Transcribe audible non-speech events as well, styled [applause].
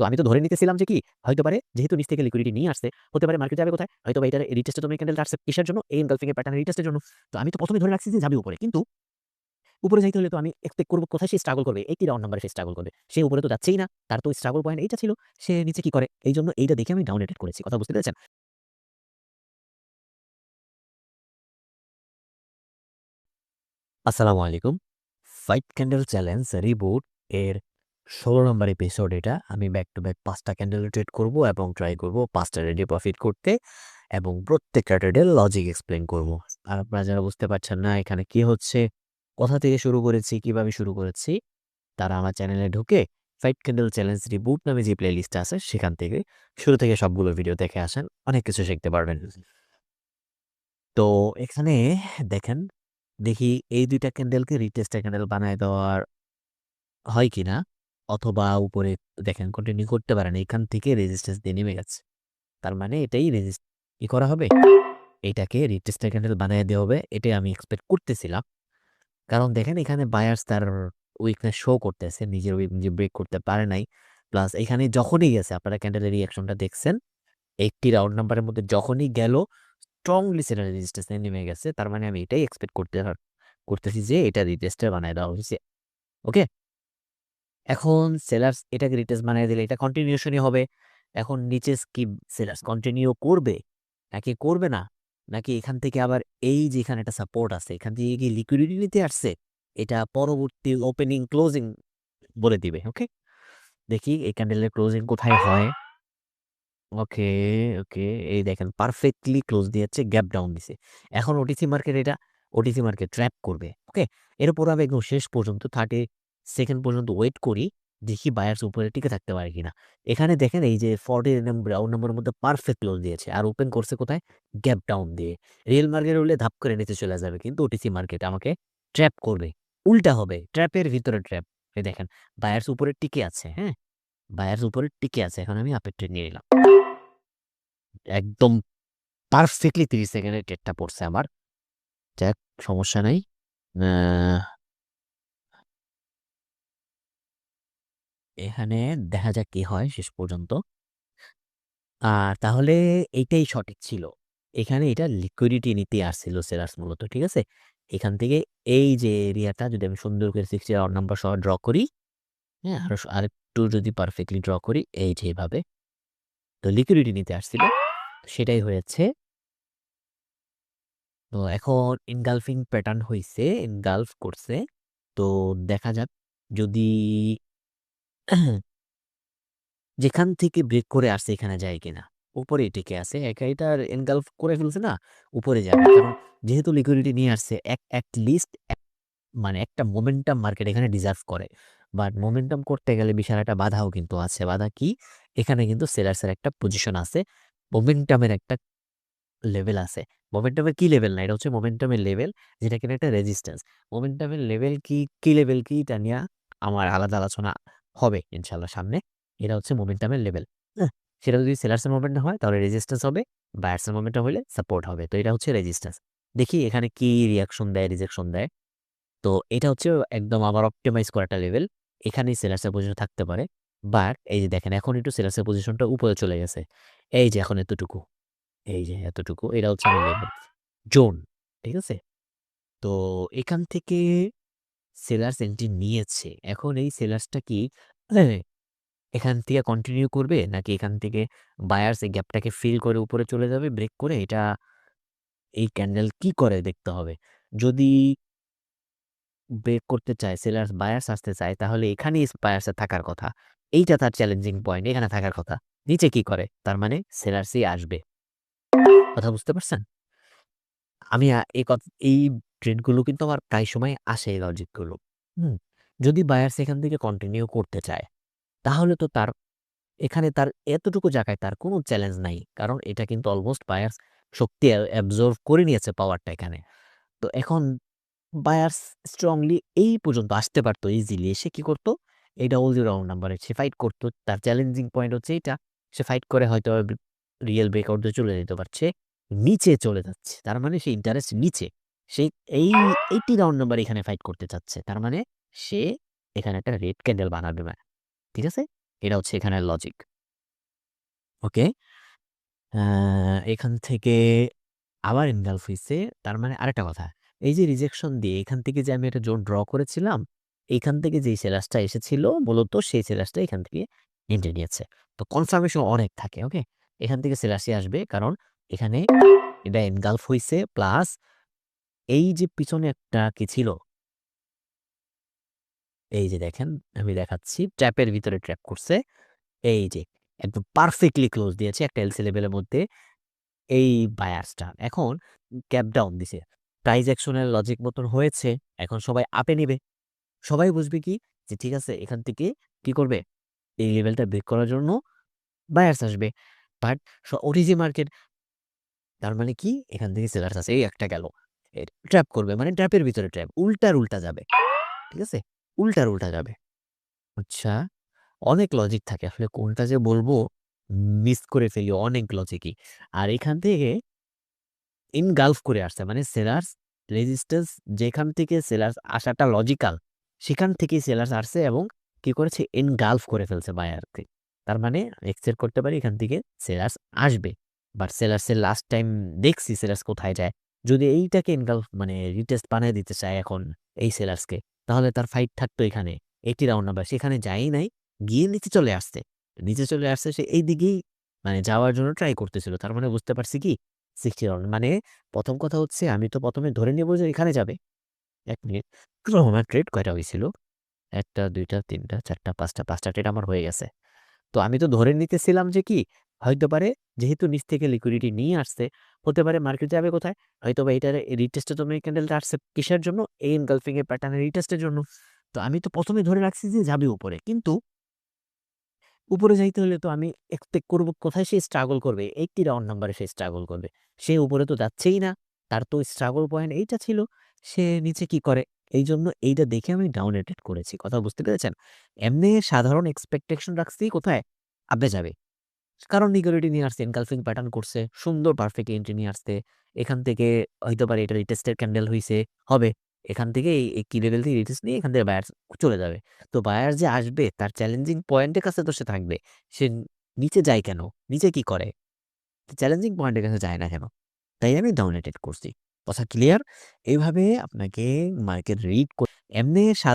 তো আমি তো ধরে নিতেছিলাম যে কি, হয়তো পারে যেহেতু নিচ থেকে লিকুইডিটি নিয়ে আসছে, হতে পারে মার্কেট যাবে কোথায়, হয়তো এটার রিটেস্টের জন্য ক্যান্ডেলটা আসছে কিসের জন্য? এই এনগালফিং প্যাটার্ন রিটেস্টের জন্য। তো আমি তো প্রথমে ধরে রাখছি যে যাবে উপরে। কিন্তু উপরে যাইতে হলে তো আমি এক্সপেক্ট করব কোথায় সে স্ট্রাগল করবে। এইটি রাউন্ড নাম্বারে সে স্ট্রাগল করবে। সে উপরে তো যাচ্ছেই না। তার তো স্ট্রাগল পয়েন্ট এইটা ছিল। সে নিচে কি করে? এই জন্য এইটা দেখে আমি ডাউন রেটেড করেছি। কথা বুঝতে পেরেছেন? আসসালামু আলাইকুম। ফাইট ক্যান্ডেল চ্যালেঞ্জ রিবুট এর ষোলো নম্বর এপিসোড এটা। আমি ব্যাক টু ব্যাক পাঁচটা ক্যান্ডেল ট্রেড করব এবং ট্রাই করব পাঁচটা রেডি প্রফিট করতে এবং প্রত্যেকটা ট্রেডের লজিক এক্সপ্লেন করব। আর আপনারা যারা বুঝতে পারছেন না এখানে কি হচ্ছে, কোথা থেকে শুরু করেছি, কীভাবে শুরু করেছি, তারা আমার চ্যানেলে ঢুকে ফাইট ক্যান্ডেল চ্যালেঞ্জ রিবুট নামে যে প্লে লিস্ট আছে সেখান থেকে শুরু থেকে সবগুলো ভিডিও দেখে আসেন, অনেক কিছু শিখতে পারবেন। তো এখানে দেখেন, দেখি এই দুইটা ক্যান্ডেলকে রিটেস্টার ক্যান্ডেল বানায় দেওয়ার হয় কিনা। অথবা উপরে দেখেন কন্টিনিউ করতে পারেন, এখান থেকে রেজিস্ট্যান্স দিয়ে নেমে গেছে। তার মানে এটাই রেজিস্ট কি করা হবে? এটাকে রিটেস্টার ক্যান্ডেল বানিয়ে দেওয়া হবে, এটাই আমি এক্সপেক্ট করতেছিলাম। কারণ দেখেন এখানে বায়ার্স তার উইকনেস শো করতেছে, নিজের নিজে ব্রেক করতে পারে নাই। প্লাস এখানে যখনই গেছে, আপনারা ক্যান্ডেলের রিয়াকশনটা দেখছেন, একটি রাউন্ড নাম্বারের মধ্যে যখনই গেল স্ট্রংলি সেটা রেজিস্ট্যান্স নেমে গেছে। তার মানে আমি এটাই এক্সপেক্ট করতে, করতেছি যে এটা রিটেস্টার বানায় দেওয়া হয়েছে। ওকে এখন সেলার্স এটাকে রিটেস্ট বানিয়ে দিলে এটা কন্টিনিউশনই হবে। এখন নিচে স্কিপ সেলার্স কন্টিনিউ করবে? নাকি করবে না? নাকি এখান থেকে আবার এই যে এখানে একটা সাপোর্ট আছে, এখান থেকে কি লিকুইডিটি নিতে আসছে? এটা পরবর্তী ওপেনিং ক্লোজিং বলে দিবে ওকে দেখি এই ক্যান্ডেলের ক্লোজিং কোথায় হয়। ওকে ওকে এই দেখেন পারফেক্টলি ক্লোজ দিয়েছে গ্যাপ ডাউন দিছে। এখন ওটিসি মার্কেট এটা ওটিসি মার্কেট ট্র্যাপ করবে ওকে এরপর আমি একদম শেষ পর্যন্ত থার্টি সেকেন্ড পর্যন্ত ওয়েট করি, দেখি বায়ার্স উপরে টিকে থাকতে পারে কিনা। এখানে দেখেন এই যে ফর্টি রাউন্ড নম্বরের মধ্যে পারফেক্ট ক্লোজ দিয়েছে। আর ওপেন করছে কোথায়? গ্যাপ ডাউন দিয়ে। রিয়েল মার্কেট হলে ধাপ করে নিচে চলে যাবে। কিন্তু ওটিসি মার্কেট আমাকে ট্র্যাপ করবে। উল্টা হবে। ট্র্যাপের ভিতরে ট্র্যাপ এই দেখেন বায়ার্স উপরে টিকে আছে হ্যাঁ? বায়ার্স উপরে টিকে আছে। এখন আমি আপের ট্রেড নিয়ে নিলাম। একদম পারফেক্টলি তিরিশ সেকেন্ডের ট্রেডটা পড়ছে আমার। যাক, সমস্যা নাই। এখানে দেখা যাক কি হয় শেষ পর্যন্ত। আর তাহলে এইটাই সঠিক ছিল। এখানে এটা লিকুইডিটি নিতে আসছিল সেলার্স মূলত, ঠিক আছে? এখান থেকে এই যে এরিয়াটা যদি আমি সুন্দর করে সিক্সটি আওয়ার নাম্বার সহ ড্র করি হ্যাঁ আরও আরেকটু যদি পারফেক্টলি ড্র করি, এই যে তো লিকুইডিটি নিতে আসছিল। সেটাই হয়েছে। তো এখন ইনগালফিং প্যাটার্ন হয়েছে ইনগালফ করছে। তো দেখা যাক যদি যেখান থেকে ব্রেক করে আসছে এখানে যায় কিনা। উপরে টিকে আছে একা এটা এনগালফ করে ফেলছে না, উপরে যাবে কারণ যেহেতু লিকুইডিটি নিয়ে আসছে, এক লিস্ট মানে একটা মোমেন্টাম মার্কেট এখানে ডিজার্ভ করে। বাট মোমেন্টাম করতে গেলে বিশাল একটা বাধাও কিন্তু আছে। বাধা কি? এখানে কিন্তু সেলার্সের একটা পজিশন আছে মোমেন্টামের একটা লেভেল আছে। মোমেন্টামের কি লেভেল না? এটা হচ্ছে মোমেন্টামের লেভেল যেটা কিনা একটা রেজিস্ট্যান্স মোমেন্টামের লেভেল কি কি লেভেল কি? এটা নিয়ে আমার আলাদা আলোচনা হবে ইনশাল্লাহ সামনে। এটা হচ্ছে মোমেন্টামের লেভেল সেটা যদি সেলার্সের মোমেন্টাম হয়, তাহলে রেজিস্ট্যান্স হবে বায়ার্সের মোমেন্টাম হলে সাপোর্ট হবে। তো এটা হচ্ছে রেজিস্ট্যান্স দেখি এখানে কি রিয়াকশন দেয় রিজেকশন দেয়। তো এটা হচ্ছে একদম আমার অপটিমাইজ করা একটা লেভেল এখানেই সেলার্সের পজিশন থাকতে পারে। বাট এই যে দেখেন, এখন একটু সেলার্সের পজিশনটা উপরে চলে গেছে। এই যে এখন এতটুকু, এই যে এতটুকু, এটা হচ্ছে জোন ঠিক আছে? তো এখান থেকে সেলার্স এন্ট্রি নিয়েছে। এখন এই সেলার্সটা কি [clears throat] এখান থেকে কন্টিনিউ করবে নাকি এখান থেকে বায়ার্স এই গ্যাপটাকে ফিল করে উপরে চলে যাবে ব্রেক করে এটা এই ক্যান্ডেল কি করে দেখতে হবে? যদি ব্রেক করতে চায় সেলার্স বায়ার্স আসতে চায়, তাহলে এখানেই বায়ার্সের থাকার কথা। এইটা তার চ্যালেঞ্জিং পয়েন্ট এখানে থাকার কথা। নিচে কি করে? তার মানে সেলার্সই আসবে। কথা বুঝতে পারছেন? আমি এই এই ট্রেন্ডগুলো কিন্তু আমার প্রায় সময় আসে এই লজিকগুলো। হুম? যদি বায়ার্স এখান থেকে কন্টিনিউ করতে চায়, তাহলে তো তার এখানে তার এতটুকু জায়গায় তার কোনো চ্যালেঞ্জ নাই। কারণ এটা কিন্তু অলমোস্ট বায়ার্স শক্তি অ্যা অ্যাবজর্ব করে নিয়েছে পাওয়ারটা এখানে। তো এখন বায়ার্স স্ট্রংলি এই পর্যন্ত আসতে পারতো ইজিলি। সে কি করতো ডাবল জিরো রাউন্ড নাম্বারে সে ফাইট করতো তার চ্যালেঞ্জিং পয়েন্ট হচ্ছে এটা সে ফাইট করে হয়তো রিয়েল ব্রেকআউট চলে যেতে পারছে। নিচে চলে যাচ্ছে। তার মানে সে ইন্টারেস্ট নিচে। সে এই 80 রাউন্ড নাম্বার এখানে ফাইট করতে চাচ্ছে। তার মানে সে এখানে একটা রেড ক্যান্ডেল বানাবে না। ঠিক আছে? এটা হচ্ছে এখানের লজিক। ওকে? এখান থেকে আবার হইছে। তার মানে আরেকটা কথা। এই যে রিজেকশন দিয়ে এখান থেকে যে আমি একটা জোন ড্র করেছিলাম, এইখান থেকে যেই সেলার্সটা এসেছিল মূলত সেই সেলার্সটা এখান থেকে এন্ট্রি নিয়েছে। তো কনফার্মেশন অনেক থাকে। ওকে? এখান থেকে সেলার্সই আসবে কারণ এখানে এটা এনগালফ হইছে প্লাস এই যে পিছনে একটা কি ছিল? এই যে দেখেন, আমি দেখাচ্ছি ট্র্যাপের ভিতরে ট্র্যাপ করছে। এই যে একদম পারফেক্টলি ক্লোজ দিয়েছে একটা এলসি লেভেলের মধ্যে এই বায়ার্সটা। এখন ক্যাপ ডাউন দিছে। প্রাইস অ্যাকশন লজিক মতন হয়েছে। এখন সবাই আপে নিবে। সবাই বুঝবে কি যে ঠিক আছে, এখান থেকে কি করবে? এই লেভেলটা ব্রেক করার জন্য বায়ার্স আসবে। বাট ওটিজি মার্কেট তার মানে কি? এখান থেকে সেলার্স আছে। এই একটা গেল। ট্র্যাপ করবে মানে ট্র্যাপের ভিতরে ট্র্যাপ। উল্টার উল্টা যাবে। ঠিক আছে? উল্টার উল্টা যাবে। আচ্ছা, অনেক লজিক থাকে। আসলে কোনটা যে বলব মিস করে ফেলি অনেক লজিকই। আর এখান থেকে এনগালফ করে আসছে। মানে সেলার্স রেজিস্ট্যান্স যেখান থেকে সেলার্স আসাটা লজিক্যাল সেখান থেকেই সেলার্স আসছে এবং কি করেছে? এনগালফ করে ফেলছে বায়ারকে। তার মানে এক্সপেক্ট করতে পারি এখান থেকে সেলার্স আসবে। বাট সেলার্সের লাস্ট টাইম দেখছি সেলার্স কোথায় যায়। যদি এইটাকে এনগালফ মানে রিটেস্ট বানায় দিতে চায় এখন এই সেলার্সকে তাহলে তার ফাইট থাকতো এখানে 80 রাউন্ড নাম্বার সেখানে যায়ই নাই। গিয়ে নিচে চলে আসছে। নিচে চলে আসছে সে এই দিকেই মানে যাওয়ার জন্য ট্রাই করতেছিল। তার মানে বুঝতে পারছি কি 60 রাউন্ড মানে প্রথম কথা হচ্ছে আমি তো প্রথমে ধরে নেব যে এখানে যাবে। এক মিনিট। আমার ট্রেড কয়টা হইছিল? ১ টা, ২ টা, ৩ টা, ৪ টা, ৫ টা, ৫ টা ট্রেড আমার হয়ে গেছে। তো আমি তো ধরে নিতেছিলাম যে কি হইতে পারে, যেহেতু নিচ থেকে লিকুইডিটি নিয়ে আসছে, হতে পারে মার্কেট যাবে কোথায়? হয়তোবা এটার রিটেস্ট এই ক্যান্ডেলটা আসছে কিসের জন্য? এই এনগালফিং এর প্যাটার্নের রিটেস্টের জন্য। তো আমি তো প্রথমে ধরে রাখছি যে যাবে উপরে। কিন্তু উপরে যাইতে হলে তো আমি এক্সপেক্ট করব কোথায় সে স্ট্রাগল করবে। 80 রাউন্ড নাম্বারে সে স্ট্রাগল করবে। সে উপরে তো যাচ্ছেই না। তার তো স্ট্রাগল পয়েন্ট এইটা ছিল। সে নিচে কি করে? এই জন্য এইটা দেখে আমি ডাউনরেটেড করেছি। কথা বুঝতে পেরেছেন? এমনি সাধারণ এক্সপেকটেশন রাখছি কোথায়? আপে যাবে। কারণ লিকুইডিটি নিয়ে আসছে, এনগালফিং প্যাটার্ন করছে। সুন্দর পারফেক্ট এন্ট্রি নিয়ে আসছে। এখান থেকে হইতে পারে এটা রিটেস্টের ক্যান্ডেল হইছে, হবে। এখান থেকে এই কি লেভেল থেকে রিটেস্ট নিয়ে এখান থেকে বায়ার্স চলে যাবে। তো বায়ার যে আসবে তার চ্যালেঞ্জিং পয়েন্টের কাছে তো সে থাকবে। সে নিচে যায় কেন? নিচে কি করে? চ্যালেঞ্জিং পয়েন্টের কাছে যায় না কেন? তাই আমি ডাউন রেটেড করছি। কথা ক্লিয়ার? এভাবে আপনাকে মার্কেট রিড এমনি